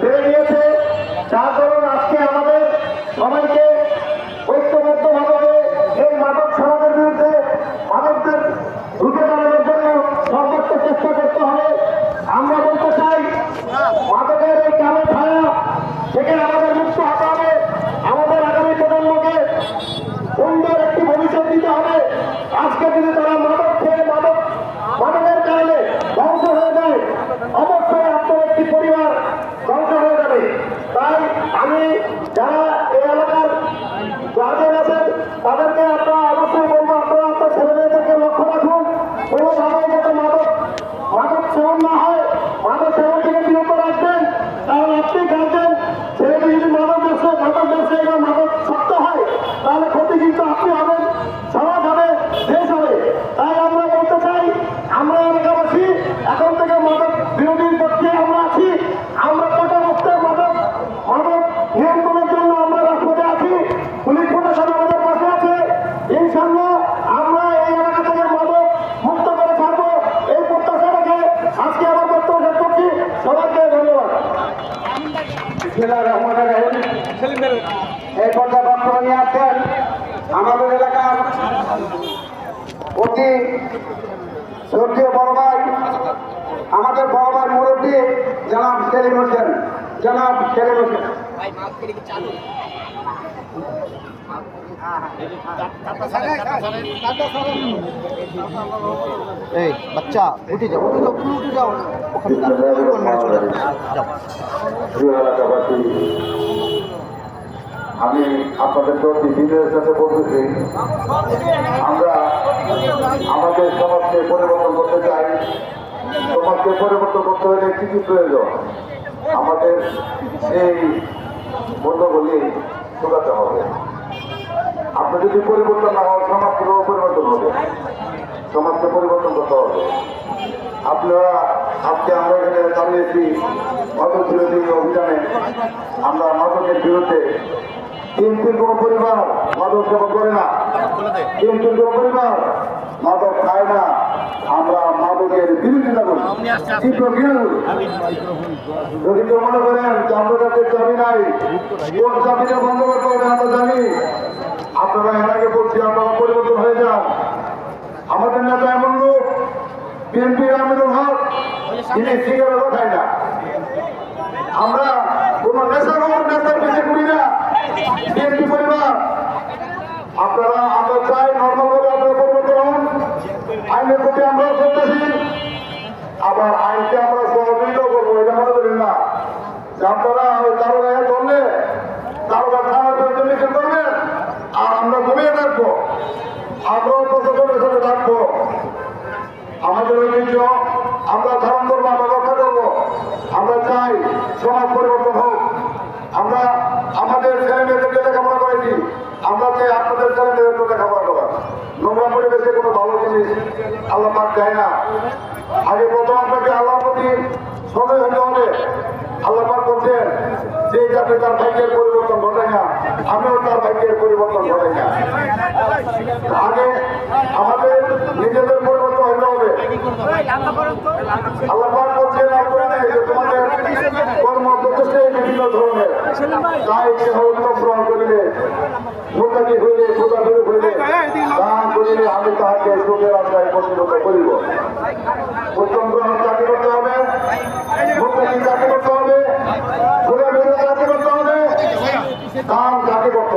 বেড়ে গিয়েছে যার কারণ আজকে আমাদের সবাইকে ঐক্যবদ্ধভাবে এই মাদক সমাজের বিরুদ্ধে মাদকদের দাঁড়ানোর জন্য সর্বোচ্চ চেষ্টা করতে হবে। আমরা বলতে চাই, মাদকের এই কালো ছায়া আমাদের মুক্ত হতে হবে। আমাদের আগামী প্রজন্মকে সুন্দর একটি ভবিষ্যৎ দিতে হবে। আজকে যদি তারা মাদক খেয়ে মাদক মাদকের কারণে ধ্বংস হয়ে যায় অবশ্যই আপনার একটি পরিবার ধ্বংস হয়ে যাবে তাই আমি যারা এই এলাকার গার্জেন আছেন তাদেরকে আপনারা অবশ্যই বলব আপনারা আপনার ছেলে মেয়েদেরকে লক্ষ্য রাখুন কোনোভাবে যাতে মাদক মাদক সেবন না হয় মাদক সেবন থেকে বিরত রাখবেন কারণ আপনি গার্জেন ছেলেটি যদি মাদক ব্যবসা মাদক ব্যবসায়ী বা মাদক শক্ত হয় তাহলে ক্ষতি কিন্তু আপনি হবেন সমাজ হবে দেশ হবে তাই আমরা বলতে চাই আমরা এলাকাবাসী এখন থেকে মাদক বিরোধীর পক্ষে আমরা আছি আমরা কোটা মুক্ত মাদক মাদক নিয়ন্ত্রণের জন্য আমরা রাজপথে আছি পুলিশ প্রশাসন আমাদের পাশে আছে ইনশাল্লাহ আমরা এই এলাকা থেকে মাদক মুক্ত করে ছাড়বো এই প্রত্যাশা রেখে আজকে আমার বক্তব্য শেষ করছি সবাইকে ধন্যবাদ বিসমিল্লাহির রহমানির রহিম। এই পর্যায়ে বক্তব্য নিয়ে আসছেন আমাদের এলাকার অতি শ্রদ্ধীয় বড় ভাই, আমাদের বড় ভাই মুরব্বী জনাব সেলিম হোসেন। জনাব সেলিম হোসেন। এই, বাচ্চা, উঠে যাও উঠে যাও উঠে যাও। আমি আপনাদের প্রতি বিনয়ের সাথে বলতেছি, আমরা আমাদের সমাজকে পরিবর্তন করতে চাই। সমাজকে পরিবর্তন করতে হলে কি কি প্রয়োজন? আমাদের সেই মূল্যগুলি শোকাতে হবে। আপনি যদি পরিবর্তন না হন সমাজ কীভাবে পরিবর্তন হবে। সমাজকে পরিবর্তন করতে হবে। আপনারা, আজকে আমরা এখানে দাঁড়িয়েছি মাদক বিরোধী অভিযানে। আমরা মাদকের বিরুদ্ধে তিনটির কোনো পরিবার মাদক সেবা করে না। তিনটির কোনো পরিবার মাদক খায় না। আমরা মাদকের বিরোধিতা করি। যদি কেউ মনে করেন যে আমাদের কাছে চাবি নাই, কোন চাবিটা বন্ধ করতে হবে আমরা জানি আপনারা এর বলছি, আপনারা পরিবর্তন হয়ে যান। আমাদের নেতা এমন লোক, বিএনপি আমিরুল হক, তিনি সিগারেটও খায় না। আমরা কোন নেশাখোর নেতার পিছিয়ে করি না। বিএনপি পরিবার, আপনারা, আমরা চাই নর্মাল ভাবে আপনারা পরিবর্তন হন। আইনের প্রতি আমরাও করতেছি আবার আইনকে আমরা সহযোগিতাও করব, এটা মনে করেন না। আপনারা ওই কারও গায়ে ধরলে কারও গায়ে থানার বিরুদ্ধে মিছিল করবেন আর থাকব। আমরাও প্রশাসনের সাথে থাকব। আমাদের ঐতিহ্য, আমরা ধারণ করব, আমরা রক্ষা করব। আমরা চাই সমাজ পরিবর্তন হোক। আমরা আমাদের ছেলে মেয়েদেরকে লেখাপড়া করেছি। আমরা চাই আপনাদের ছেলে মেয়েদেরকে লেখাপড়া করা। নোংরা পরিবেশে কোনো ভালো জিনিস আল্লাহ পাক দেয় না। আগে প্রথম আপনাকে আল্লাহর প্রতি সময় হতে হবে। আল্লাহ পাক বলছেন, যে যাতে তার ভাগ্যের পরিবর্তন ঘটায় না। আমিও তার ভাগ্যের পরিবর্তন ঘটাই না। আগে আমাদের নিজেদের পরিবর্তন হতে হবে। আল্লাহ বিভিন্ন ধরনের করিলে আমি তাহাকে সুখের আশ্রয় পরিণত করিব। উত্তম গ্রহণ চাকরি করতে হবে মোটাকি চাকরি করতে হবে ঘুরে ঘুরে চাকরি করতে হবে দান চাকরি করতে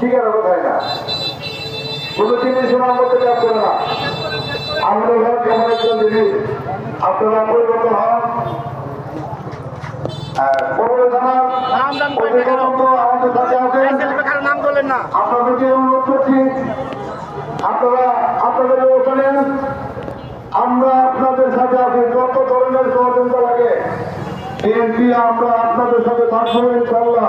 আছে কোথায় না। কোনো জিনিস মধ্যে কাজ করে না। আমাদের ঘর কেমন একজন জিনিস আপনারা পরিবর্তন হন। আমাদের আপনাদেরকে অনুরোধ করছি আপনারা আপনাদের ওখানে আমরা আপনাদের সাথে আছি। যত ধরনের সহযোগিতা লাগে বিএনপি আমরা আপনাদের সাথে থাকব ইনশাল্লাহ